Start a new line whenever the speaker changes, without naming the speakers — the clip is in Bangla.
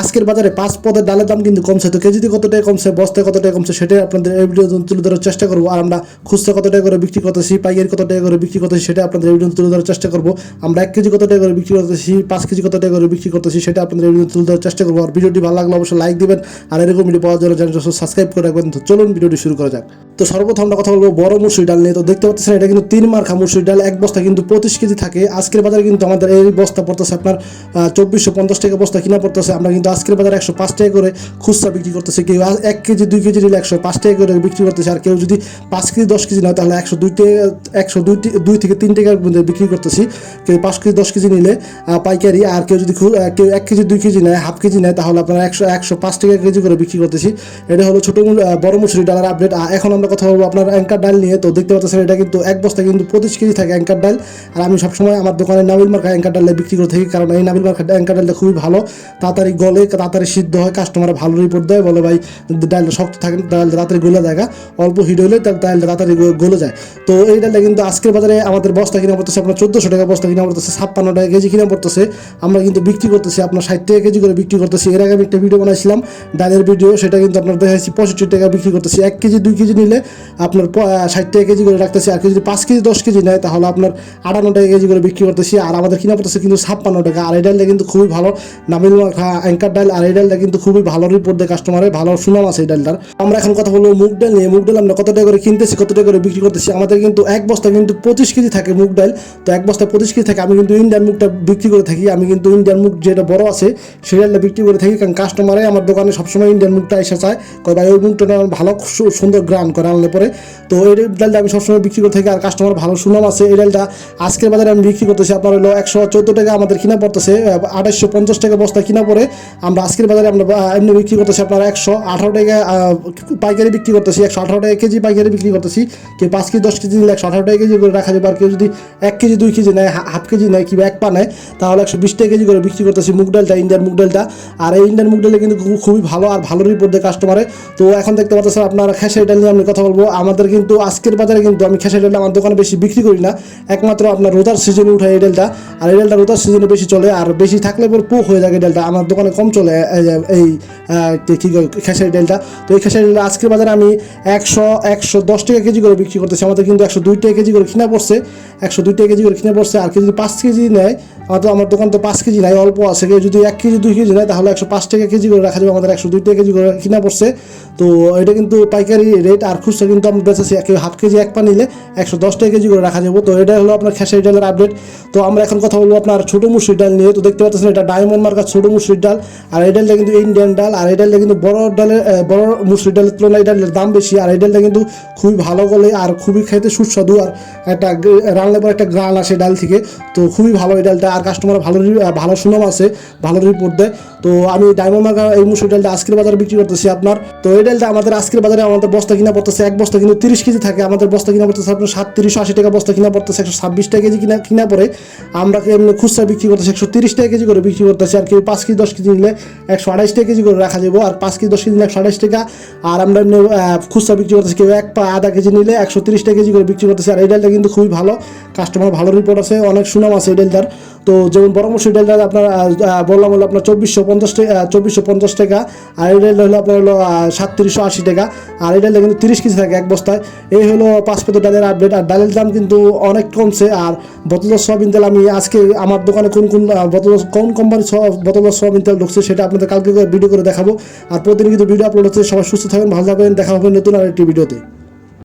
আজকের বাজারে পাঁচ পদের ডালের দাম কিন্তু কমছে। তো কেজিতে কত টাকা কমছে, বস্তায় কত টাকা কমছে, সেটাই আপনাদের এই ভিডিও তুলে ধরার চেষ্টা করব। আর আমরা খুচরা কত টাকা করে বিক্রি করতেছি, পাইকারি কত টাকা করে বিক্রি করতেছি, সেটা আপনাদের এই ভিডিও তুলে ধরার চেষ্টা করব। আমরা এক কেজি কত টাকা করে বিক্রি করতেছি, পাঁচ কেজি কত টাকা করে বিক্রি করতেছি, সেটা আপনাদের এই ভিডিও তুলে ধরার চেষ্টা করব। আর ভিডিওটি ভালো লাগলে অবশ্যই লাইক দিবেন, আর এরকম ভিডিও পাওয়ার জন্য চ্যানেলটা সাবস্ক্রাইব করে রাখবেন। তো চলুন ভিডিওটি শুরু করা যাক। তো সর্বপ্রথম আমরা কথা বলব বড় মুসুরি ডাল নিয়ে। তো দেখতে পাচ্ছেন, এটা কিন্তু তিন মার্খা মুসুরি ডাল, এক বস্তা কিন্তু পঁচিশ কেজি থাকে। আজকের বাজারে কিন্তু আমাদের এই বস্তা পড়তেছে আপনার চব্বিশশো পঞ্চাশ টাকা বস্তা কিনা পড়তেছে। আমরা কিন্তু আজকের বাজারে একশো পাঁচ টাকা করে খুচরা বিক্রি করতেছে কেউ। এক কেজি, দুই কেজি নিলে একশো পাঁচ টাকা করে বিক্রি করতেছে। আর কেউ যদি পাঁচ কেজি, দশ কেজি নেয়, তাহলে একশো দুই টাকা একশো দুই টি- দুই থেকে তিন টাকার মধ্যে বিক্রি করতেছি। কেউ পাঁচ কেজি, দশ কেজি নিলে পাইকারি। আর কেউ যদি কেউ এক কেজি, দুই কেজি নেয়, হাফ কেজি নেয়, তাহলে আপনার একশো একশো পাঁচ টাকা কেজি করে বিক্রি করতেছি। এটা হলো ছোটো বড় মুসুরি ডালের আপডেট এখন আমরা কথা বলব আপনার অ্যাঙ্কার ডাল নিয়ে। তো দেখতে পাচ্ছেন, এটা কিন্তু এক বস্তা কিন্তু পঁচিশ কেজি থাকে অ্যাঙ্কার ডাল। আর আমি সবসময় আমার দোকানে নাবিল মার্কা অ্যাঙ্কার ডালে বিক্রি করে থাকি, কারণ এই নাবিল মার্কা অ্যাঙ্কার ডালটা খুবই ভালো। তাড়াতাড়ি গলে তাড়াতাড়ি সিদ্ধ হয় কাস্টমার ভালো রিপোর্ট দেয়, বলে ভাই ডালটা শক্ত থাকে ডালটা তাড়াতাড়ি গলে গা। অল্প হিট হলে তার ডালটা তাড়াতাড়ি গলে যায়। তো এই ডালটা কিন্তু আজকের বাজারে আমাদের বস্তা কিনা পড়তেছে, আপনার চোদ্দোশো টাকা বস্তা কিনা পড়তেছে, ছাপ্পান্ন টাকা কেজি কিনা পড়তেছে। আমরা কিন্তু বিক্রি করতেছি, আপনার ষাট টাকা কেজি করে বিক্রি করতেছি। এর আগে আমি একটা ভিডিও বানাইছিলাম, ডালের ভিডিও সেটা কিন্তু আপনার দেখাচ্ছি পঁয়ষট্টি টাকা বিক্রি করতেছি। এক কেজি, দুই কেজি নিলে আপনার ষাট টাকা কেজি করে রাখতেছি, আর যদি পাঁচ কেজি, দশ কেজি নেয়, তাহলে আপনার আটান্ন টাকা কেজি করে বিক্রি করতেছি। আর আমাদের কিনা পড়তেছে কিন্তু ছাপ্পান্ন টাকা। আর এই ডালটা কিন্তু খুবই ভালো নামিল অ্যাঙ্কার ডাল আর এই ডালটা কিন্তু খুবই ভালো রিপোর্ট দেয় কাস্টমারের ভালো সুনাম আছে এই ডালটার। আমরা এখন কথা বলব মুগ ডাল নিয়ে। মুগ ডাল আমরা কত টাকা করে কিনতেছি কত টাকা করে বিক্রি করতেছি? আমাদের কিন্তু এক বস্তা কিন্তু পঁচিশ কেজি থাকে মুগ ডাল। তো এক বস্তা পঁচিশ কেজি থাকে, আমি কিন্তু ইন্ডিয়ান মুগটা বিক্রি করে থাকি। আমি কিন্তু ইন্ডিয়ান মুগ যেটা বড় আছে, সেই ডালটা বিক্রি করে থাকি। কারণ কাস্টমারে আমার দোকানে সবসময় ইন্ডিয়ান মুগটা এসে চায়। কয়, ভাই, ওই মুগটা ভালো সুন্দর গ্রান করে আনলে পরে। তো এই ডালটা আমি সবসময় বিক্রি করে থাকি। আর কাস্টমার ভালো সুনাম আছে। এই ডালটা আজকের বাজারে আমি বিক্রি করতেছি আপনার হলো একশো চোদ্দ টাকা। আমাদের কিনা পড়তেছে আঠাশশো পঞ্চাশ টাকা বস্তা কিনা পরে আমরা আজকের বাজারে আমরা এমনি বিক্রি করতেছি আপনার একশো আঠারো টাকা পাইকারি বিক্রি করতেছি, একশো আঠারো টাকা কেজি পাইকারি বিক্রি করতেছি। কেউ পাঁচ কেজি, দশ কেজি নিলে একশো আঠারো টাকা কেজি করে রাখা যাবে আর কেউ যদি এক কেজি, দুই কেজি নেয় হাফ কেজি নেয়, কিংবা এক পা নেয়, তাহলে একশো বিশ টাকা কেজি করে বিক্রি করতেছি মুগ ডালটা, ইন্ডিয়ান মুগ ডালটা। আর এই ইন্ডিয়ান মুগ ডালে কিন্তু খুবই ভালো আর ভালো রিপোর্ট দেয় কাস্টমারে তো এখন দেখতে পাচ্ছেন আপনার খেসারি ডাল নিয়ে আমি কথা বলব। আমাদের কিন্তু আজকের বাজারে কিন্তু আমি খেসারি ডালটা আমার দোকানে বেশি বিক্রি করি না। একমাত্র আপনার রোজার সিজনে উঠায় এই ডালটা। আর এই ডালটা রোজার সিজনে বেশি চলে, আর বেশি থাকলে পর পোক হয়ে যায় ডালটা। আমার দোকানে কম চলে এই কী খেসারি ডেলটা। তো এই খেসারি ডেলটা আজকের বাজারে আমি একশো একশো দশ টাকা কেজি করে বিক্রি করতেছি। আমাদের কিন্তু একশো দুই টাকা কেজি করে কিনা পড়ছে, একশো দুই টাকা কেজি করে কিনা পড়ছে। আর কেউ যদি পাঁচ কেজি নেয় আমাদের আমার দোকান তো পাঁচ কেজি নাই, অল্প আছে। কেউ যদি এক কেজি, দুই কেজি নেয়, তাহলে একশো পাঁচ টাকা কেজি করে রাখা যাবে। আমাদের একশো দুই টাকা কেজি করে কিনা পড়ছে। তো এটা কিন্তু পাইকারি রেট আর খুচরা কিন্তু আমরা বেঁচেছি। কেউ হাফ কেজি এক পা নিলে একশো দশ টাকা কেজি করে রাখা যাব। তো এটা হলো আপনার খেসারি ডালের আপডেট তো আমরা এখন কথা বলব আপনার ছোটো মুসুর ডাল নিয়ে। তো দেখতে পাচ্ছেন এটা ডায়মন্ড মার্কা ছোটো মুসুর ডাল। আর এই ডালটা কিন্তু ইন্ডিয়ান ডাল। আর এই ডালটা কিন্তু বড় ডালের বড় মুসুর ডালের তুলনায় এই ডালের দাম বেশি। আর এই ডালটা কিন্তু খুবই ভালো গলে আর খুবই খেতে সুস্বাদু। আর একটা রান্নার পর একটা গ্রান আসে ডাল থেকে। তো খুবই ভালো এই ডালটা। আর কাস্টমার ভালো ভালো সুনাম আছে, ভালো রিপোর্ট দেয়। তো আমি ডায়মন্ড মার্কা এই মুসুর ডালটা আজকের বাজারে বিক্রি করতেছি আপনার। তো এই ডালটা আমাদের আজকের বাজারে আমাদের বস্তা কিনা পড়তেছে, এক বস্তা কিন্তু তিরিশ কেজি থাকে। আমাদের বস্তা কিনা পড়তেছে আপনার সাতত্রিশশো আশি টাকা, বস্তা কিনা পড়তেছে একশো ছাব্বিশ টাকা কেজি কিনা কিনা পরে আমরা খুচরা বিক্রি করতেছি একশো তিরিশ টাকা কেজি করে বিক্রি করতেছি। আর কেউ পাঁচ কেজি, দশ কেজি নিলে একশো আড়াইশ টাকা কেজি করে রাখা যাব। আর পাঁচ কেজি, দশ কেজি নিলে একশো আড়াইশ টাকা। আর আমরা এমনি খুচরা বিক্রি করতেছি, কেউ এক পা আধা কেজি নিলে একশো তিরিশ টাকা কেজি করে বিক্রি করতেছি। আর এই ডালটা কিন্তু খুবই ভালো। কাস্টমার ভালো রিপোর্ট আছে, অনেক সুনাম আছে এই ডালটার। তো যেমন বড় মসুর ডালটা আপনার বললাম হলো আপনার চব্বিশশো পঞ্চাশ টাকা চব্বিশশো পঞ্চাশ টাকা, আর এই হলো আপনার হলো সাতত্রিশশো আশি টাকা, আর এই ডালটা কিন্তু তিরিশ কেজি থাকে এক বস্তায়। এই হলো পাঁচ পেতো ডালের আপডেট আর ডালের দাম কিন্তু অনেক কমছে, আর বোতলের সয়াবিন তেল আমি আজকে আমার দোকানে কোন কোন বোতল কোন কোম্পানির বোতলের সয়াবিন তেল ঢুকছে সেটা আপনাদের কালকে ভিডিও করে দেখাবো। আর প্রতিদিন কিন্তু ভিডিও আপলোড হচ্ছে, সবাই সুস্থ থাকবেন, ভালো থাকবেন, দেখা হবে নতুন আর একটি ভিডিওতে